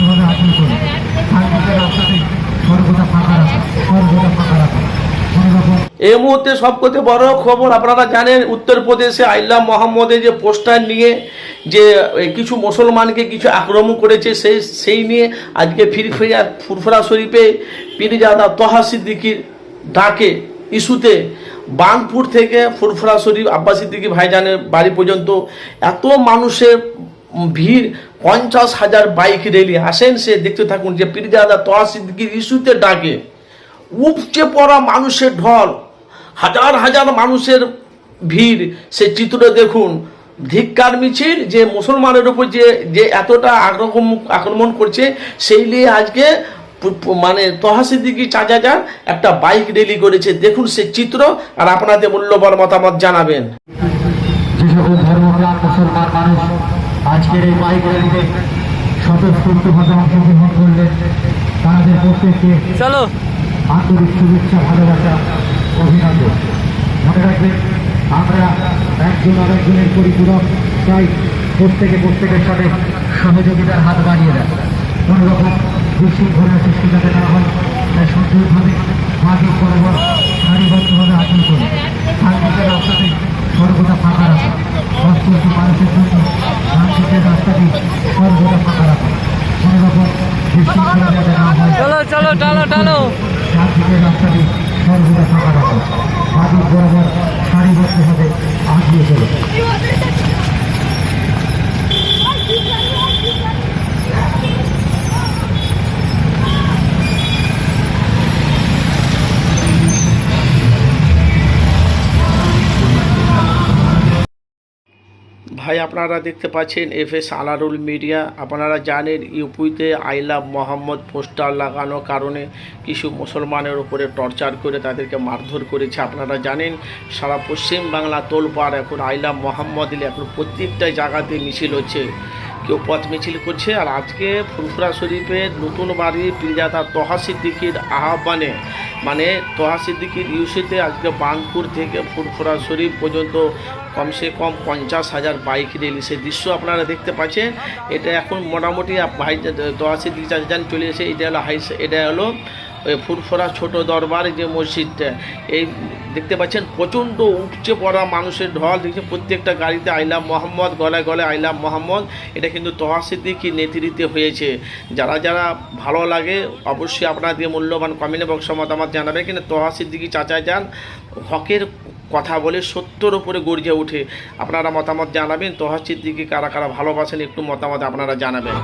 সারিবদ্ধভাবে আটকে করি। চারদিকে রাস্তাতে সর্বদা ফাঁকা রাখা সর্বদা ফাঁকা রাখা। এই মুহূর্তে সবথেকে বড় খবর আপনারা জানেন, উত্তরপ্রদেশে আইলা মোহাম্মদের যে পোস্টার নিয়ে যে কিছু মুসলমানকে কিছু আক্রমণ করেছে, সেই সেই নিয়ে আজকে ফিরফিরা, ফুরফুরা শরীফে পীরজাদা তহা সিদ্দিকির ডাকে, ইস্যুতে বানপুর থেকে ফুরফুরা শরীফ আব্বাস সিদ্দিকি ভাইজানের বাড়ি পর্যন্ত এত মানুষের ভিড় পঞ্চাশ হাজার বাইক রেলি। আসেন সে দেখতে থাকুন যে পীরজাদা তহা সিদ্দিকির ইস্যুতে ডাকে। উপচে পড়া মানুষের ঢল, হাজার হাজার মানুষের ভিড়। সে চিত্র দেখুন, ধিক্কার মিছিল, যে মুসলমানের উপর যে যে এতটা আক্রমণ আক্রমণ করছে, সেই নিয়ে আজকে মানে তহাসিদ্দিকি চাচাজার একটা বাইক রেলি করেছে। দেখুন সে চিত্র আর আপনাদের মূল্যবান মতামত জানাবেন। যে সকল মুসলমান মানুষ আজকের এই বাইক র্যালিতে স্বতঃস্ফূর্তভাবে অংশগ্রহণ করলেন তাদের প্রত্যেককে চলো। আন্তরিক শুভেচ্ছা ভালোবাসা অভিনন্দন। মনে রাখবেন আমরা একজন আরেকজনের পরিপূরক তাই প্রত্যেকে প্রত্যেকের সাথে সহযোগিতার হাত বাড়িয়ে দেয় কোনো রকম বিশৃঙ্খলার সৃষ্টি যাতে না হয় তাই সঠিকভাবে মাঝে বরাবর সারিবদ্ধভাবে আচরণ করি চারদিকের রাস্তাতে সর্বদা ফাঁকা রাখা অস্পষ্ট মানুষের জন্য সর্বদা ফাঁকা রাখা কোনো রকম চলো চলো, টানো টানো। চারদিকে রাস্তাটি সর্বদা ফাঁকা রাখা। বাদিক বরাবর সারিবদ্ধভাবে আগিয়ে চলে। ভাই, আপনারা দেখতে পাচ্ছেন এফ এস আলারুল মিডিয়া। আপনারা জানেন, ইউপিতে আইলা মোহাম্মদ পোস্টার লাগানোর কারণে কিছু মুসলমানের উপরে টর্চার করে তাদেরকে মারধর করেছে। আপনারা জানেন, সারা পশ্চিম বাংলা তোলপাড় এখন আইলা মোহাম্মদ এখন প্রত্যেকটা জায়গাতে মিছিল হচ্ছে। কেউ পথ মিছিল করছে আর আজকে ফুরফুরা শরীফের নতুন বাড়ি পীরজাদা তহা সিদ্দিকির আহ্বানে মানে তহা সিদ্দিকির ইউসিতে আজকে বানপুর থেকে ফুরফুরা শরীফ পর্যন্ত কমসে কম পঞ্চাশ হাজার বাইক রেলি সেই দৃশ্য আপনারা দেখতে পাচ্ছেন। এটা এখন মোটামুটি ভাই, তহা সিদ্দিক চাচান চলে এসে, এটা হলো হাই এটা হলো ওই ফুরফুরা ছোট দরবার যে মসজিদটা, এই দেখতে পাচ্ছেন, প্রচণ্ড উপচে পড়া মানুষের ঢল দেখছে প্রত্যেকটা গাড়িতে আইলাম মোহাম্মদ, গলায় গলায় আইলাম মোহাম্মদ, এটা কিন্তু তহা সিদ্দিকি নেতৃত্বে হয়েছে। যারা যারা ভালো লাগে, অবশ্যই আপনাদের মূল্যবান কমেন্ট বক্সে মতামত জানাবে কিন্তু তহা সিদ্দিকি চাচা যান, হকের কথা বলে সত্যর উপরে গর্জে ওঠে। আপনারা মতামত জানাবেন তহা সিদ্দিকি কারা কারা ভালোবাসেন, একটু মতামত আপনারা জানাবেন।